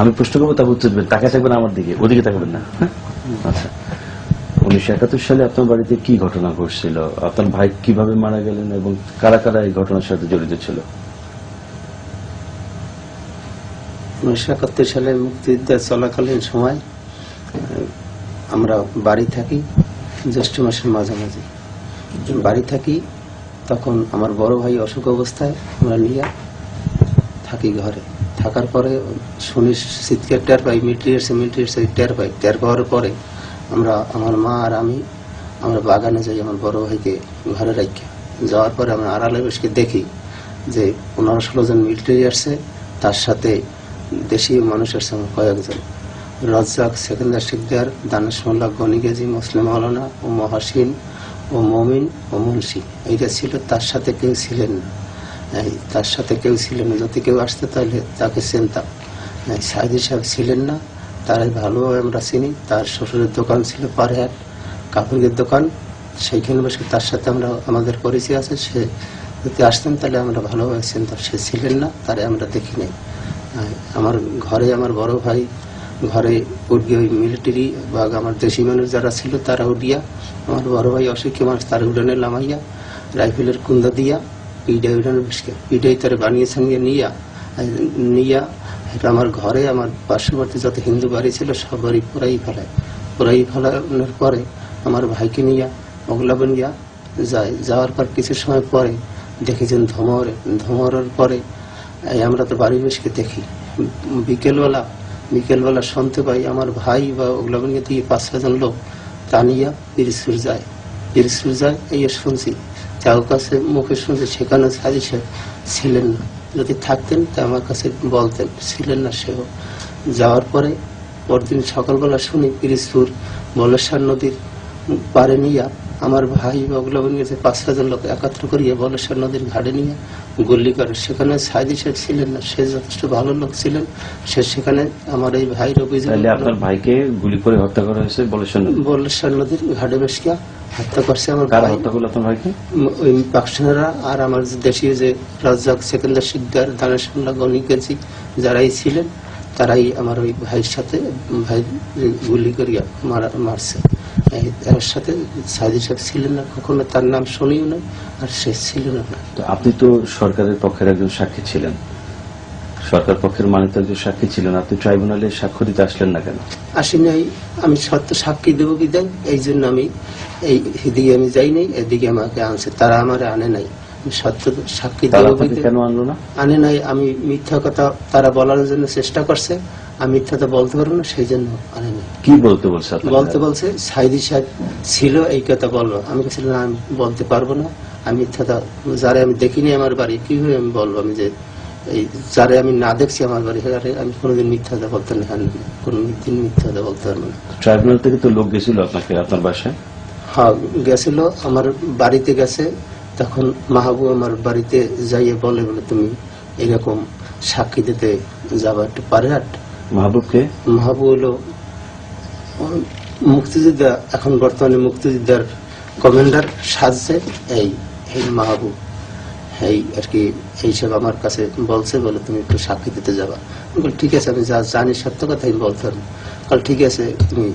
আমি প্রশ্ন করব তারপর উত্তর দেবেন। তাকায় থাকবেন আমার দিকে ওদিকে তাকাবেন না। হ্যাঁ? আচ্ছা। উনিশশো একাত্তর সালে আপনার বাড়িতে কি ঘটনা ঘটছিল? আপনার ভাই কীভাবে মারা গেলেন এবং কারা কারা এই ঘটনার সাথে জড়িত ছিল? উনিশশো একাত্তর সালে মুক্তিযুদ্ধ চলাকালীন সময় আমরা বাড়ি থাকি জ্যৈষ্ঠ মাসের মাঝামাঝি। বাড়ি থাকি তখন আমার বড় ভাই অসুখ অবস্থায় আমরা নিয়ে থাকি ঘরে। থাকার পরে শুনি চিৎকার টের পাই মিলিটারি এসে মিলিটারি এসে টের পাই। টের পাওয়ার পরে আমরা, আমার মা আর আমি, আমরা বাগানে যাই আমার বড় ভাইকে ঘরে রাখি যাওয়ার পরে আমরা আড়ালে বেশকে দেখি যে পনেরো ষোলো জন মিলিটারি আসছে, তার সাথে দেশীয় মানুষ আসছে কয়েকজন। রজ্জাক, সেকেন্দার শিকদার, দানেশ মোল্লা গনিগেজি মুসলিম মৌলানা ও মহাসিন, ও মমিন, ও মুন্সি। এইটা ছিল তার সাথে কেউ ছিলেন না। তার সাথে কেউ ছিলেন না। যদি কেউ আসতো তাহলে তাকে চিনতাম। সাইদি সাহেব ছিলেন না তারাই ভালোভাবে আমরা চিনি। তার শ্বশুরের দোকান ছিল পারহাট কাপড়ের দোকান। সেইখানে বসে তার সাথে আমরা, আমাদের পরিচয় আছে। সে যদি আসতেন তাহলে আমরা ভালোভাবে চিনতাম। সে ছিলেন না, তারে আমরা দেখি নাই। আর আমার ঘরে আমার বড় ভাই, ঘরে উঠিয়ে ওই মিলিটারি বা আমার দেশি মানুষ যারা ছিল তারা উঠিয়া আমার বড় ভাই অসুখী মানুষ, তার উড়ানে লামাইয়া, রাইফেলের কুন্দা দিয়া। উড়ানে বসকে পিডাই তারে বানিয়ে সানিয়ে নিয়া নিয়া এটা আমার ঘরে, আমার পার্শ্ববর্তী যত হিন্দু বাড়ি ছিল সব বাড়ি পুরাই ফেলায়। পুরাই ফেলানোর পরে আমার ভাইকে নিয়া ওগলাবন গিয়া যায়। যাওয়ার পর কিছু সময় পরে দেখি যে ধমরে, ধমরের পরে আমরা তো বাড়ি বসে দেখি। বিকেলবেলা বিকেলবেলা শুনতে পাই আমার ভাই বা ওগুলাবনকে থেকে পাঁচ ছজন লোক তা নিয়ে পিরিসপুর যায়। পিরিসপুর যায়, এই শুনছি। যাও কাছে মুখে শুনছে সেখানে সারি ছিলেন না। যদি থাকতেন, তা আমার কাছে বলতেন, ছিলেন না সেও। যাওয়ার পরে, পরদিন সকালবেলা শুনি পিরিসপুর বলেশ্বর নদীর পারে নিয়ে, আমার ভাই বগলাবন গেছে পাঁচ ছজন লোক একাত্র করিয়া বলেশ্বর নদীর ঘাটে নিয়ে গুল্লি করে সেখানে সাইদি শেখ ছিলেন না সে যথেষ্ট ভালো লোক ছিলেন। সে সেখানে আমার এই ভাইয়ের অভিযোগ আপনার ভাইকে গুলি করে হত্যা করা হয়েছে বলেছেন? বলেশ্বর নদীর ঘাটে বেশকিয়া হত্যা করছে আমার কারা ভাই। হত্যা করল আপনার ভাইকে? ওই আর আমার দেশীয় যে রাজ্জাক সেকেন্দার শিকদার দানেশাল্লাহ গনি গেছি যারাই ছিলেন তারাই আমার ওই ভাইয়ের সাথে ভাই গুলি করিয়া মারা মারছে। এর সাথে সাইদি সাহেব ছিলেন না কখনো তার নাম শুনিও না আর সে ছিল না। তো আপনি তো সরকারের পক্ষের একজন সাক্ষী ছিলেন। সরকার পক্ষের মানিত একজন সাক্ষী ছিলেন আপনি ট্রাইব্যুনালে সাক্ষ্য দিতে আসলেন না কেন? আসি নাই আমি সত্য সাক্ষী দেবো কি দেন? এই জন্য আমি এই এদিকে আমি যাই নাই এদিকে আমাকে আনছে তারা আমার আনে নাই। আমি সত্য সাক্ষী দেবো কেন আনলো না? আনে নাই আমি মিথ্যা কথা তারা বলার জন্য চেষ্টা করছে আমি মিথ্যা তো বলতে পারব না সেই জন্য আনে নাই। কি বলতে বলছে বলতে বলছে? সাইদি সাহেব ছিল এই কথা বলব আমি না আমি বলতে পারব না। আমি যারে আমি দেখিনি আমার বাড়ি কীভাবে আমি বলব আমি যে এই যারে আমি না দেখছি আমার বাড়ি যারে আমি কোনোদিন মিথ্যাটা বলতে না কোনো দিন মিথ্যাটা বলতে পারব না। ট্রাইব্যুনাল থেকে তো লোক গেছিল আপনাকে আপনার বাসায়? হ্যাঁ গেছিল আমার বাড়িতে গেছে। তখন মাহবু আমার বাড়িতে যাইয়ে বলে বলে তুমি এরকম সাক্ষী দিতে যাবা একটু পারে হাট? মাহবুবকে? মাহবু হলো মুক্তিযোদ্ধা, এখন বর্তমানে মুক্তিযোদ্ধার কমান্ডার সাজছে এই এই মাহবুব, এই আর কি এইসব আমার কাছে বলছে বলে তুমি একটু সাক্ষী দিতে যাবা। বল, ঠিক আছে, আমি যা জানি সত্য কথা, আমি বলতে পারব। কাল ঠিক আছে, তুমি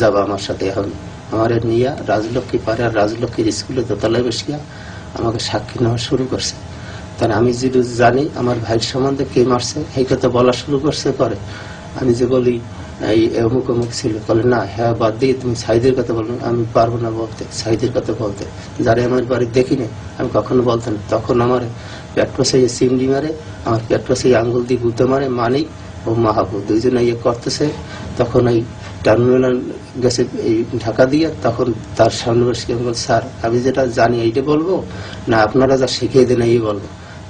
যাবা আমার সাথে এখন। আমার নিয়ে রাজলক্ষ্মী পারে আর রাজলক্ষ্মীর স্কুলে দোতলায় বসিয়া আমাকে সাক্ষী নেওয়া শুরু করছে। তাহলে আমি যদি জানি, আমার ভাইয়ের সম্বন্ধে কে মারছে এই কথা বলা শুরু করছে পরে। আমি যে বলি এই অমুক অমুক ছিল। বলে, না হ্যাঁ বাদ দিয়ে তুমি সাইদের কথা বলো, আমি পারব না বলতে সাইদের কথা বলতে। যারা আমার বাড়ি দেখিনি, আমি কখনো বলতাম। তখন আমার পেট পাশে সিমডি মারে, আমার পেট পাশে আঙ্গুল দিয়ে গুঁতে মারে, মানিক ও মাহাবু দুইজনে ইয়ে করতেছে। তখন এই টার্মিনাল গেছে এই ঢাকা দিয়ে, তখন তার সামনে বসে স্যার, আমি যেটা জানি এইটা বলব, না, আপনারা যা শিখিয়ে দেন এই বলব।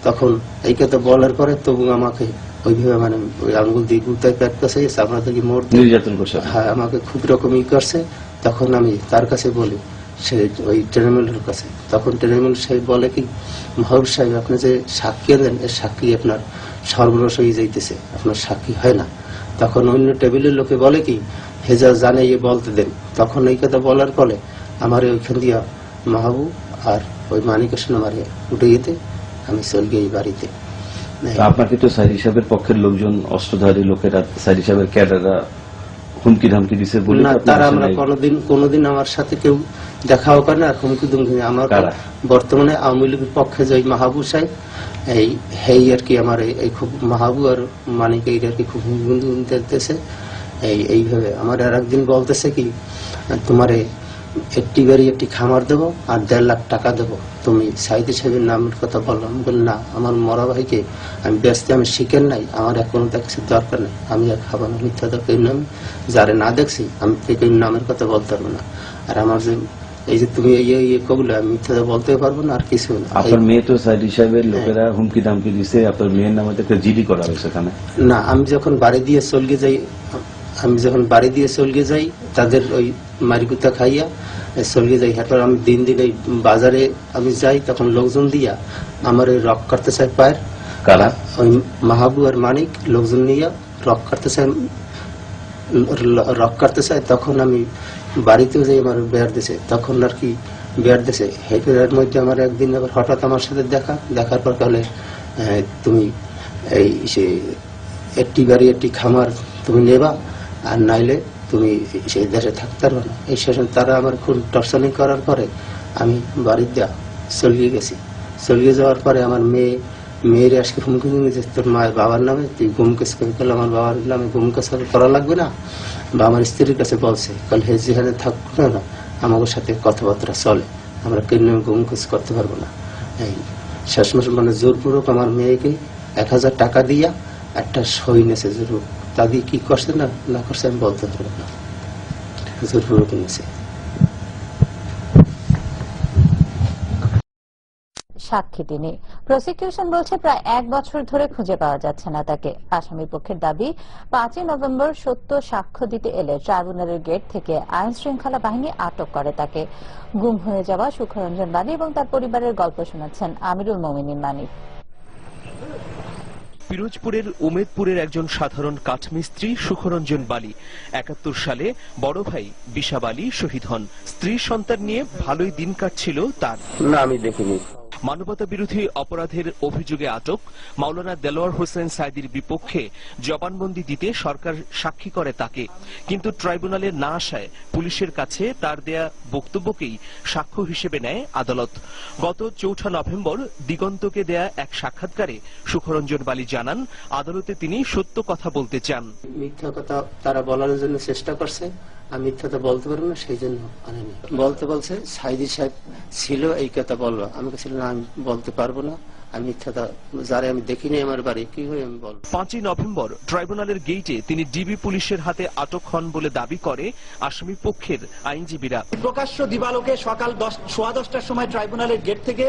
তখন এই কথা বলার পরে তবু আমাকে ওইভাবে মানে ওই আঙ্গুল দিয়ে গুতায় প্যাট কাছে গেছে আপনাদের কি মোড় নির্যাতন করছে। হ্যাঁ আমাকে খুব রকম ই করছে। তখন আমি তার কাছে বলি সে ওই ট্রেনমেলের কাছে। তখন ট্রেনমেল সাহেব বলে কি মহাবুর সাহেব আপনি যে সাক্ষী দেন এর সাক্ষী আপনার সর্বনাশ হয়ে যাইতেছে আপনার সাক্ষী হয় না। তখন অন্য টেবিলের লোকে বলে কি হেজা জানে ইয়ে বলতে দেন। তখন এই কথা বলার ফলে আমার ওইখান দিয়া মাহবু আর ওই সঙ্গে আমার উঠে যেতে আমি চলে গিয়ে বাড়িতে। আপনাকে তো সাইদি সাহেবের পক্ষের লোকজন অস্ত্রধারী লোকেরা সাইদি সাহেবের ক্যাডাররা হুমকি ধামকি দিছে বলে তারা আমরা কোনোদিন কোনোদিন আমার সাথে কেউ দেখাও করে না আর হুমকি ধুমকি আমার? বর্তমানে আওয়ামী লীগের পক্ষে যে মাহবুব সাহেব এই হেই আর কি আমার এই- এই খুব মাহাবু আর মানিক এই আর কি খুব হুমকি দিতেছে এই এইভাবে আমার আর একদিন বলতেছে কি তোমারে একটি বাড়ি একটি খামার দেবো আর দেড় লাখ টাকা দেবো। তুমি সাইদি সাহেবের নামের কথা বললাম বললাম, না আমার মরা ভাইকে আমি ব্যস্ত আমি শিখেন নাই। আমার এখন তার কিছু দরকার নেই। আমি আর খাব না মিথ্যা দরকার নামে যারে না দেখছি আমি থেকে নামের কথা বলতে পারব না। আর আমার যে এই যে তুমি এই ইয়ে করলে আমি মিথ্যা বলতে পারব না আর কিছু না। আপনার মেয়ে তো সাইদি সাহেবের লোকেরা হুমকি ধামকি দিছে আপনার মেয়ের নামে একটা জিডি করা হয়েছে এখানে। না আমি যখন বাড়ি দিয়ে চলগে যাই আমি যখন বাড়ি দিয়ে চলগে যাই তাদের ওই মারিকুতা খাইয়া চলগে যাই। এরপর আমি দিন দিন এই বাজারে আমি যাই তখন লোকজন দিয়া আমার ওই রক কাটতে চাই পায়ের। কারা? ওই মাহাবু আর মানিক লোকজন নিয়ে রক কাটতে চাই রক কাটতে চাই তখন আমি বাড়িতেও যাই আমার বেয়ার দিছে তখন আর কি বেয়ার দিছে হেঁটের মধ্যে আমার একদিন আবার হঠাৎ আমার সাথে দেখা। দেখার পর তাহলে তুমি এই সে একটি বাড়ি একটি খামার তুমি নেবা। আর নাইলে তুমি সেই দেশে থাকতে পারবে না। এই শেষে তারা আমার খুব টর্চারিং করার পরে আমি বাড়ির দেওয়া চলিয়ে গেছি। চলিয়ে যাওয়ার পরে আমার মেয়ে, মেয়ের আজকে হুমকি দিয়েছে তোর মায়ের বাবার নামে তুই গুম কেস করে ফেলে আমার বাবার নামে গুম কেস করা লাগবে না? বা আমার স্ত্রীর কাছে বলছে, কাল হে যেখানে থাকব না আমাদের সাথে কথাবার্তা চলে। আমরা কেন গুম কেস করতে পারব না? এই শেষমেশ মানে জোরপূর্বক আমার মেয়েকে এক হাজার টাকা দিয়া একটা সই নেছে জোর তা দিয়ে কি করছে না না করছে আমি বলতে পারব না। সাক্ষী তিনি প্রসিকিউশন বলছে প্রায় এক বছর ধরে খুঁজে পাওয়া যাচ্ছে না তাকে। আসামি পক্ষের দাবি, পাঁচই নভেম্বর সত্য সাক্ষ্য দিতে এলে ট্রাইব্যুনালের গেট থেকে আইন শৃঙ্খলা বাহিনী আটক করে তাকে। গুম হয়ে যাওয়া সুখরঞ্জন বাণী এবং তার পরিবারের গল্প শোনাচ্ছেন আমিরুল মমিনিন মানিক পিরোজপুরের উমেদপুরের একজন সাধারণ কাঠমিস্ত্রি সুখরঞ্জন বালি। একাত্তর সালে বড় ভাই বিশা বালি শহীদ হন। স্ত্রী সন্তান নিয়ে ভালোই দিন কাটছিল তার। না, আমি দেখিনি। মানবতা বিরোধী অপরাধের অভিযোগে আটক মাওলানা দেলোয়ার হোসেন সাইদির বিপক্ষে জবানবন্দি দিতে সরকার সাক্ষী করে তাকে। কিন্তু ট্রাইব্যুনালে না আসায় পুলিশের কাছে তার দেয়া বক্তব্যকেই সাক্ষ্য হিসেবে নেয় আদালত। গত চৌঠা নভেম্বর দিগন্তকে দেয়া এক সাক্ষাৎকারে সুখরঞ্জন বালি জানান, আদালতে তিনি সত্য কথা বলতে চান। মিথ্যা কথা তারা বলার জন্য চেষ্টা করছে। আমি মিথ্যাটা বলতে পারব না সেই জন্য আনেনি বলতে বলছে সাইদি সাহেব ছিল এই কথা বলব আমি বলছিলাম না আমি বলতে পারব না। আমি মিথ্যাটা যারা আমি দেখিনি আমার বাড়ি কি হয়ে আমি বলব? পাঁচই নভেম্বর ট্রাইব্যুনালের গেইটে তিনি ডিবি পুলিশের হাতে আটক হন বলে দাবি করে আসামি পক্ষের আইনজীবীরা। প্রকাশ্য দিবালোকে সকাল দশ সোয়া দশটার সময় ট্রাইব্যুনালের গেট থেকে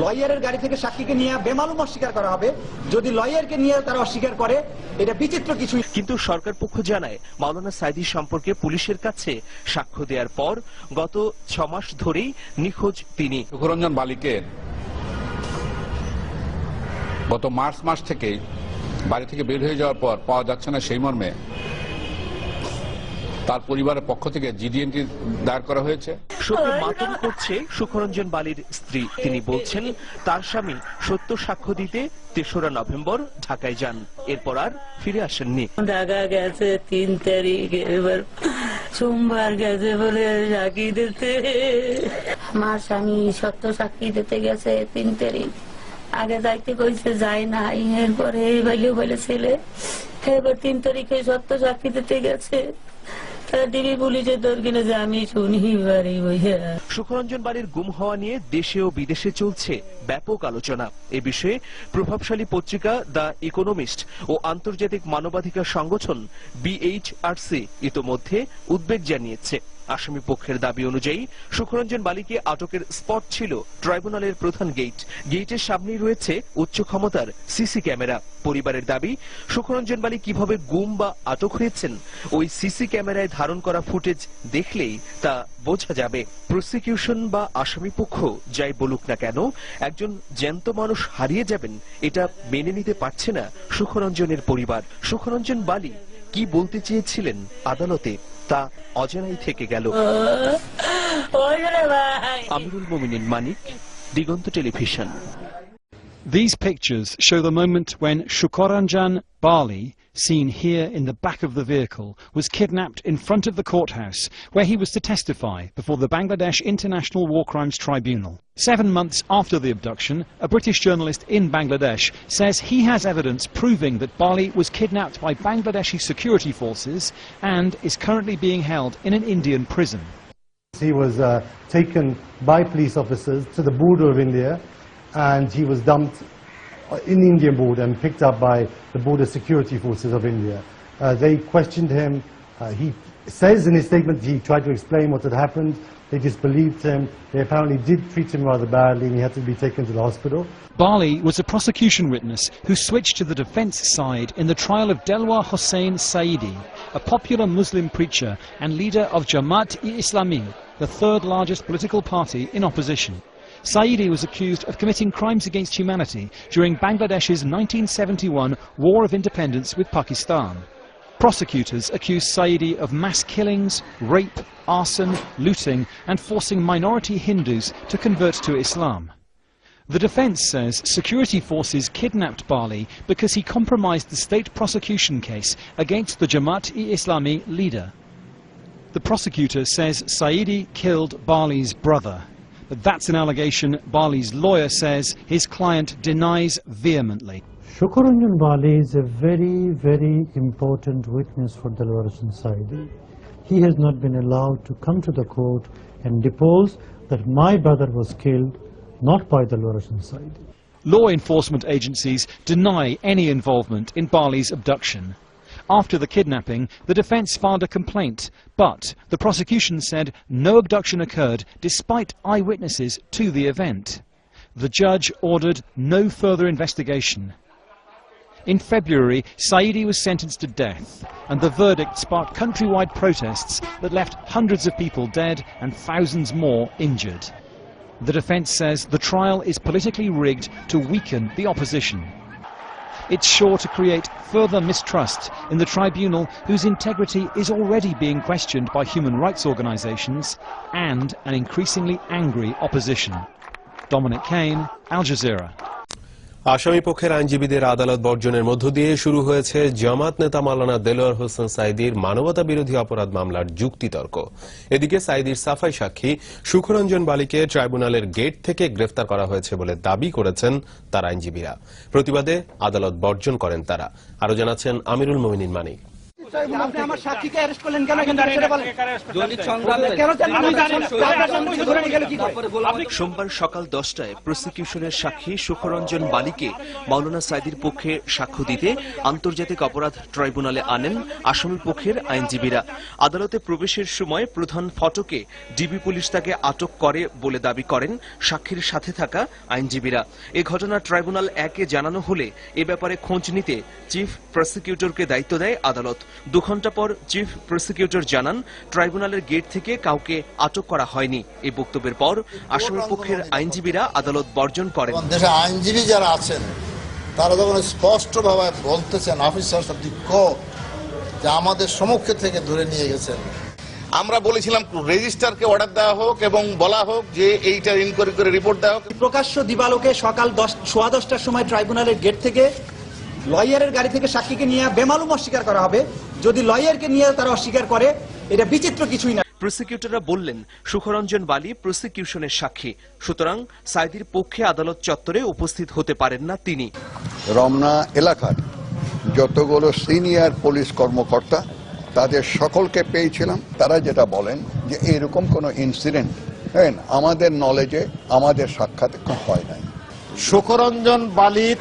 লয়ারের গাড়ি থেকে সাক্ষীকে নিয়ে বেমালুম অস্বীকার করা হবে। যদি লয়ারকে নিয়ে তারা অস্বীকার করে এটা বিচিত্র কিছু কিন্তু সরকার পক্ষ জানায় মাওলানা সাইদি সম্পর্কে পুলিশের কাছে সাক্ষ্য দেওয়ার পর গত ছ মাস ধরেই নিখোঁজ তিনি। সুখরঞ্জন বালিকে গত মার্চ মাস থেকে বাড়ি থেকে বের হয়ে যাওয়ার পর পাওয়া যাচ্ছে না সেই মর্মে। তার পরিবারের পক্ষ থেকে জিডিএনটি দায়ের করা হয়েছে। শোকে মাতম করছে সুখরঞ্জন বালির স্ত্রী। তিনি বলছেন তার স্বামী সত্য সাক্ষ্য দিতে তেসরা নভেম্বর ঢাকায় যান। এরপর আর ফিরে আসেননি। ঢাকা গেছে তিন তারিখ এবার সোমবার গেছে বলে সাক্ষী দিতে। আমার স্বামী সত্য সাক্ষী দিতে গেছে তিন তারিখ। আগে যাইতে কইছে যায় না এরপরে এই বাইলে বলে ছেলে এবার তিন তারিখে সত্য সাক্ষী দিতে গেছে। সুখরঞ্জন বাড়ির গুম হওয়া নিয়ে দেশে ও বিদেশে চলছে ব্যাপক আলোচনা। এ বিষয়ে প্রভাবশালী পত্রিকা দ্য ইকোনমিস্ট ও আন্তর্জাতিক মানবাধিকার সংগঠন বিএইচআরসি ইতোমধ্যে উদ্বেগ জানিয়েছে। আসামি পক্ষের দাবি অনুযায়ী সুখরঞ্জন বালিকে আটকের স্পট ছিল ট্রাইব্যুনালের প্রধান গেট। গেটের সামনেই রয়েছে উচ্চ ক্ষমতার সিসি ক্যামেরা। পরিবারের দাবি, সুখরঞ্জন বালি কীভাবে গুম বা আটক হয়েছেন? ওই সিসি ক্যামেরায় ধারণ করা ফুটেজ দেখলেই তা বোঝা যাবে। প্রসিকিউশন বা আসামি পক্ষ যাই বলুক না কেন, একজন জ্যান্ত মানুষ হারিয়ে যাবেন, এটা মেনে নিতে পারছে না সুখরঞ্জনের পরিবার। সুখরঞ্জন বালি কি বলতে চেয়েছিলেন আদালতে? তা অজানাই থেকে গেল Amirul Mominin Manik Diganta television These pictures show the moment when Shukoranjan Bali, seen here in the back of the vehicle, was kidnapped in front of the courthouse where he was to testify before the Bangladesh International War Crimes Tribunal. Seven months after the abduction, a British journalist in Bangladesh says he has evidence proving that Bali was kidnapped by Bangladeshi security forces and is currently being held in an Indian prison. He was uh, taken by police officers to the border of India and he was dumped in the Indian border and picked up by the border security forces of India. Uh, they questioned him. Uh, he says in his statement he tried to explain what had happened. They disbelieved him. They apparently did treat him rather badly and he had to be taken to the hospital. Bali was a prosecution witness who switched to the defence side in the trial of Delwar Hossein Saidi, a popular Muslim preacher and leader of Jamaat-e-Islami, the third largest political party in opposition. Saidi was accused of committing crimes against humanity during Bangladesh's 1971 War of Independence with Pakistan. Prosecutors accused Saidi of mass killings, rape, arson, looting and forcing minority Hindus to convert to Islam. The defence says security forces kidnapped Bali because he compromised the state prosecution case against the Jamaat-e-Islami leader. The prosecutor says Saidi killed Bali's brother. But that's an allegation Bali's lawyer says his client denies vehemently. Shukaranjan Bali is a very, very important witness for the Dalwar side. He has not been allowed to come to the court and depose that my brother was killed not by the Dalwar side. Law enforcement agencies deny any involvement in Bali's abduction. After the kidnapping, the defence filed a complaint, but the prosecution said no abduction occurred despite eyewitnesses to the event. The judge ordered no further investigation. In February, Saidi was sentenced to death, and the verdict sparked countrywide protests that left hundreds of people dead and thousands more injured. The defence says the trial is politically rigged to weaken the opposition. It's sure to create further mistrust in the tribunal whose integrity is already being questioned by human rights organisations and an increasingly angry opposition. Dominic Kane, Al Jazeera. আসামি পক্ষের আইনজীবীদের আদালত বর্জনের মধ্য দিয়ে শুরু হয়েছে জামাত নেতা মালানা দেলোয়ার হোসেন সাইদির মানবতা বিরোধী অপরাধ মামলার যুক্তিতর্ক। এদিকে সাইদির সাফাই সাক্ষী সুখরঞ্জন বালিকে ট্রাইব্যুনালের গেট থেকে গ্রেফতার করা হয়েছে বলে দাবি করেছেন তার আইনজীবীরা। প্রতিবাদে আদালত বর্জন করেন তারা। আরও জানাচ্ছেন আমিরুল মোমিনিন মানিক। আপনি আমার সাক্ষীকে অ্যারেস্ট করলেন কেন? কিন্তু সেটা বলেন। কেন জানেন ধরে নিয়ে গেলে কি করে সোমবার সকাল দশটায় প্রসিকিউশনের সাক্ষী সুখরঞ্জন বালিকে মাওলানা সাইদির পক্ষে সাক্ষ্য দিতে আন্তর্জাতিক অপরাধ ট্রাইব্যুনালে আনেন আসামি পক্ষের আইনজীবীরা। আদালতে প্রবেশের সময় প্রধান ফটকে ডিবি পুলিশ তাকে আটক করে বলে দাবি করেন সাক্ষীর সাথে থাকা আইনজীবীরা। এ ঘটনা ট্রাইব্যুনাল একে জানানো হলে এ ব্যাপারে খোঁজ নিতে চিফ প্রসিকিউটরকে দায়িত্ব দেয় আদালত। দু ঘণ্টা পর চিফ প্রসিকিউটর জানান ট্রাইব্যুনালের গেট থেকে কাউকে আটক করা হয়নি এই বক্তব্যের পর আসামি পক্ষের আইনজীবীরা আদালত বর্জন করেন দেশে আইনজীবী যারা আছেন তারা যখন স্পষ্টভাবে বলতেছেন অফিসার অফ দি যে আমাদের সম্মুখে থেকে ধরে নিয়ে গেছেন আমরা বলেছিলাম রেজিস্টারকে অর্ডার দেওয়া হোক এবং বলা হোক যে এইটা ইনকোয়ারি করে রিপোর্ট দেওয়া হোক প্রকাশ্য দিবালোকে সকাল দশ সোয়া দশটার সময় ট্রাইব্যুনালের গেট থেকে লয়ারের গাড়ি থেকে সাক্ষীকে নিয়ে বেমালুম অস্বীকার করা হবে। যদি লয়ারকে নিয়ে তারা অস্বীকার করে এটা বিচিত্র কিছুই না। প্রসিকিউটররা বললেন সুখরঞ্জন বালি প্রসিকিউশনের সাক্ষী। সুতরাং সাইদির পক্ষে আদালত চত্বরে উপস্থিত হতে পারেন না তিনি। রমনা এলাকার যতগুলো সিনিয়র পুলিশ কর্মকর্তা তাদের সকলকে পেয়েছিলাম। তারা যেটা বলেন যে এরকম কোনো ইনসিডেন্ট হ্যাঁ আমাদের নলেজে আমাদের সাক্ষাৎ হয় নাই। সুখরঞ্জন বালির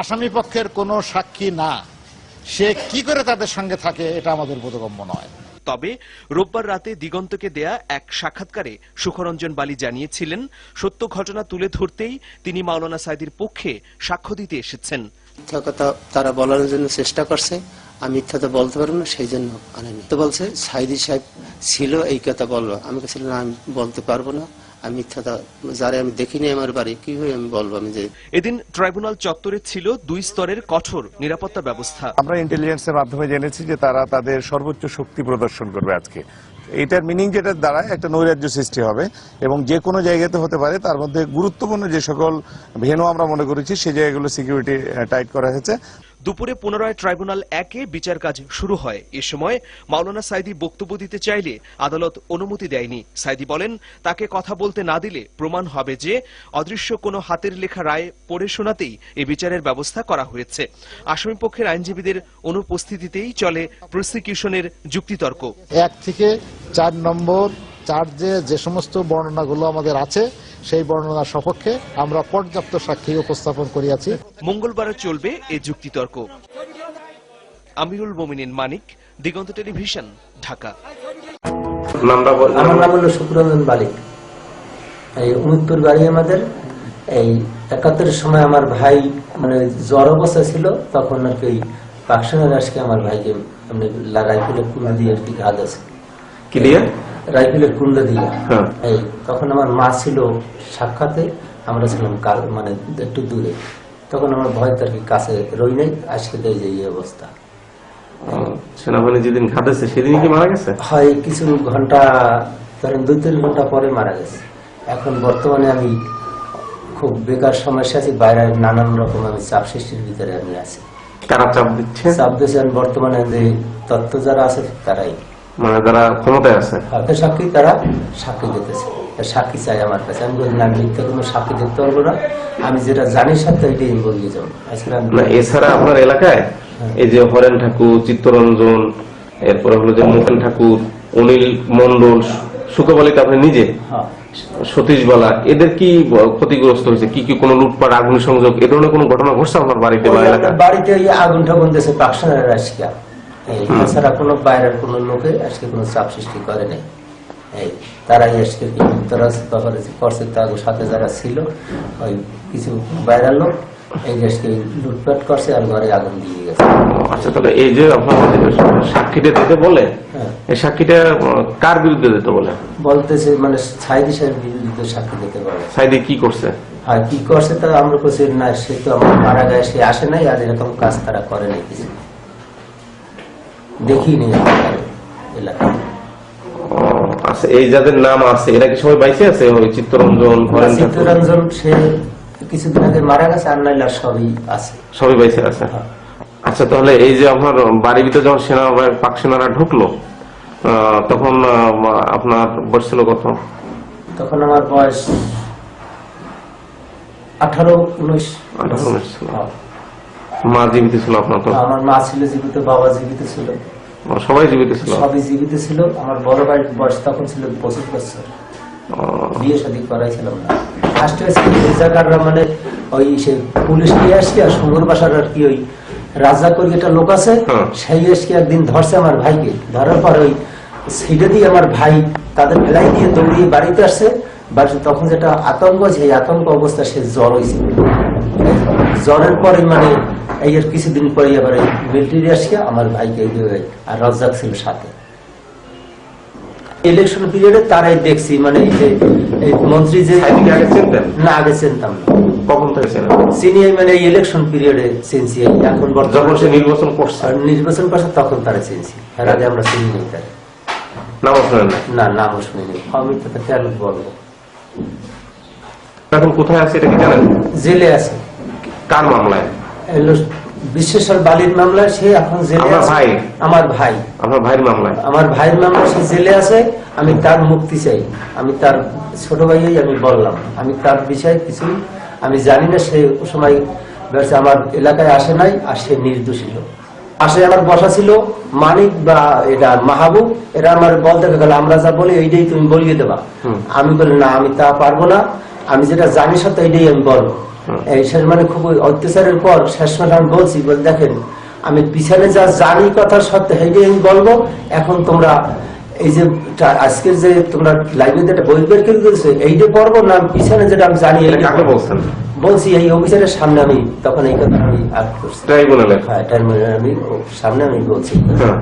আসামি পক্ষের কোনো সাক্ষী না। সে কি করে তাদের সঙ্গে থাকে এটা আমাদের বোধগম্য নয়। তবে রোববার রাতে দিগন্তকে দেয়া এক সাক্ষাৎকারে সুখরঞ্জন বালি জানিয়েছিলেন সত্য ঘটনা তুলে ধরতেই তিনি মাওলানা সাইদির পক্ষে সাক্ষ্য দিতে এসেছেন। মিথ্যা কথা তারা বলার জন্য চেষ্টা করছে আমি মিথ্যা তো বলতে পারব না সেই জন্য আনেনি। তো বলছে সাইদি সাহেব ছিল এই কথা বলব। আমি কাছে না আমি বলতে পারব না। আমি মিথ্যাটা যারে আমি দেখিনি আমার বাড়ি কীভাবে আমি বলব আমি যে এদিন ট্রাইব্যুনাল চত্বরে ছিল দুই স্তরের কঠোর নিরাপত্তা ব্যবস্থা। আমরা ইন্টেলিজেন্সের মাধ্যমে জেনেছি যে তারা তাদের সর্বোচ্চ শক্তি প্রদর্শন করবে আজকে। এটার মিনিং যেটা দাঁড়ায় একটা নৈরাজ্য সৃষ্টি হবে এবং যে কোনো জায়গাতে হতে পারে তার মধ্যে গুরুত্বপূর্ণ যে সকল ভেনু আমরা মনে করেছি সেই জায়গাগুলো সিকিউরিটি টাইট করা হয়েছে। দুপুরে পুনরায় ট্রাইব্যুনাল একে বিচার কাজ শুরু হয়। এ সময় মাওলানা সাইদি বক্তব্য দিতে চাইলে আদালত অনুমতি দেয়নি। সাইদি বলেন, তাকে কথা বলতে না দিলে প্রমাণ হবে যে অদৃশ্য কোনো হাতের লেখা রায় পড়ে শোনাতেই এ বিচারের ব্যবস্থা করা হয়েছে। আসামি পক্ষের আইনজীবীদের অনুপস্থিতিতেই চলে প্রসিকিউশনের যুক্তিতর্ক। এক থেকে চার নম্বর চার্জে যে সমস্ত বর্ণনাগুলো আমাদের আছে সেই বর্ণনার সপক্ষে আমরা পর্যাপ্ত সাক্ষী উপস্থাপন করিয়াছি। মঙ্গলবার চলবে এ যুক্তিতর্ক। আমিরুল মোমিনিন মানিক দিগন্ত টেলিভিশন ঢাকা। আমার নাম হলো শুক্ররঞ্জন বালিক এই উমিদপুর বাড়ি আমাদের। এই একাত্তরের সময় আমার ভাই মানে জ্বর অবস্থা ছিল তখন আর কি আজকে আমার ভাইকে এমনি লা- রাইফেলের কুন্ডা দিয়ে আর কি ঘাত আছে কি দিয়ে? রাইফেলের কুন্ডা দিয়ে। হ্যাঁ। তখন আমার মা ছিল সাক্ষাতে আমরা ছিলাম মানে একটু দূরে। তখন আমার ভয় তার কি কাছে রই নাই আজকে এই যে এই অবস্থা। সেনাবাহিনী যেদিন ঘাটেছে সেদিনই কি মারা গেছে? হয় কিছু ঘণ্টা ধরেন দুই তিন ঘণ্টা পরে মারা গেছে। এখন বর্তমানে আমি খুব বেকার সমস্যা আছি বাইরে নানান রকম আমি চাপ সৃষ্টির ভিতরে আমি আছি। কারা চাপ দিচ্ছে? চাপ দিয়েছেন বর্তমানে যে তত্ত্ব যারা আছে তারাই। মানে যারা ক্ষমতায় আছে। সাক্ষী তারা সাক্ষী দিতেছে। সাক্ষী চাই আমার কাছে। আমি বলি না মিথ্যা কোনো সাক্ষী দিতে পারব না। আমি যেটা জানি সাথে এটাই বলিয়ে যাব। না এছাড়া আপনার এলাকায় এই যে হরেন ঠাকুর চিত্তরঞ্জন এরপরে হলো যে মোহন ঠাকুর অনিল মন্ডল সুকবালিক আপনি নিজে হ্যাঁ। সতীশ বালা এদের কি ক্ষতিগ্রস্ত হয়েছে? কি কি কোনো লুটপাট আগুন সংযোগ এ ধরনের কোনো ঘটনা ঘটছে আপনার বাড়িতে বা এলাকায়? বাড়িতে আগুন ঠাকুন পাকসানের আজকে এই তাছাড়া কোনো বাইরের কোনো লোকে আজকে কোনো চাপ সৃষ্টি করে নাই। এই তারাই আজকে কি তারা ব্যাপারে করছে তার সাথে যারা ছিল ওই কিছু বাইরের লোক এই যে লুটপাট করছে আর ঘরে আগুন দিয়ে গেছে। আচ্ছা তাহলে এই যে আপনার সাক্ষীটা দিতে বলে হ্যাঁ। এই সাক্ষীটা কার বিরুদ্ধে দিতে বলে? বলতেছে মানে সাইদি সাহেব বিরুদ্ধে সাক্ষী দিতে সাইদি কি করছে? আর কি করছে তা আমরা বলছি না সে তো আমার মারা গায়ে সে আসে নাই আর এরকম কাজ তারা করে নাই কিছু। দেখিনি। আচ্ছা এই যাদের নাম আছে এরা কি সবাই বাইসে আছে? ওই চিত্তরঞ্জন চিত্তরঞ্জন সে কিছুদিন আগে মারা গেছে আর নাইলে সবই আছে। সবই বাইসে আছে? আচ্ছা তাহলে এই যে আপনার বাড়ির ভিতরে যখন সেনা পাক সেনারা ঢুকলো তখন আপনার বয়স ছিল কত? তখন আমার বয়স আঠারো উনিশ। আঠারো উনিশ হ্যাঁ। মা জীবিত ছিল আপনার তো? আমার মা ছিল জীবিত বাবা জীবিত ছিল। সবাই জীবিত ছিল? সবই জীবিত ছিল। আমার বড় ভাই বয়স তখন ছিল পঁচিশ বছর। বিয়ে শাদী করাইছিলাম না। ফার্স্ট মানে ওই সে পুলিশ নিয়ে আসছে আর সুন্দর বাসার আর কি ওই রাজাকর একটা লোক আছে সেই এসে একদিন ধরছে আমার ভাইকে। ধরার পর ওই সেইটা দিয়ে আমার ভাই তাদের ফেলাই দিয়ে দৌড়িয়ে বাড়িতে আসছে। বাড়িতে তখন যেটা আতঙ্ক সেই আতঙ্ক অবস্থা সে জ্বর হয়েছে জ্বরের পরে মানে এই এর কিছুদিন পরে আবার এই মিলিটারি আসছে আমার ভাইকে আর রজ্জাক ছিল সাথে। ইলেকশন পিরিয়ডে তারাই দেখছি মানে এই যে মন্ত্রী যে না আগে চিনতাম না। কখন থেকে ছিলেন চিনি মানে এই ইলেকশন পিরিয়ডে চিনছি এখন বর্তমানে সে নির্বাচন করছে। নির্বাচন করছে তখন তারা চিনছি। এর আগে আমরা চিনি নি তারা। নাম শুনেন না না নামও শুনিনি। আমি তো কেন বলব। এখন কোথায় আছে এটা কি জানেন? জেলে আছে। কার মামলায়? বিশ্বেশ্বর বালির মামলা সে এখন জেলে আমার আছে। ভাই? আমার ভাই। আপনার ভাইয়ের মামলায়? আমার ভাইয়ের মামলা সে জেলে আছে আমি তার মুক্তি চাই। আমি তার ছোট ভাইই আমি বললাম। আমি তার বিষয়ে কিছু আমি জানি না সে সময় আমার এলাকায় আসে নাই আর সে নির্দোষী লোক। পাশে আমার বসা ছিল মানিক বা এটা মাহবুব এরা আমার বলতে গেল আমরা যা বলি এইটাই তুমি বলিয়ে দেবা। আমি বলি না আমি তা পারব না। আমি যেটা জানি সত্য এইটাই আমি বলব। এই শেষ মানে খুব অত্যাচারের পর শেষ মানে আমি বলছি বলে দেখেন আমি পিছনে যা জানি কথা সত্য সেইটাই আমি বলব। এখন তোমরা এই যে আজকের যে তোমরা লাইব্রেরিতে একটা বই বের করে দিয়েছ এইটা পড়ব না? পিছনে যেটা আমি জানি কাকে বলছেন? বলছি এই অফিসারের সামনে আমি তখন এই কথা আমি আগ করছি। ট্রাইব্যুনালে হ্যাঁ ট্রাইব্যুনালে আমি সামনে আমি বলছি। হ্যাঁ।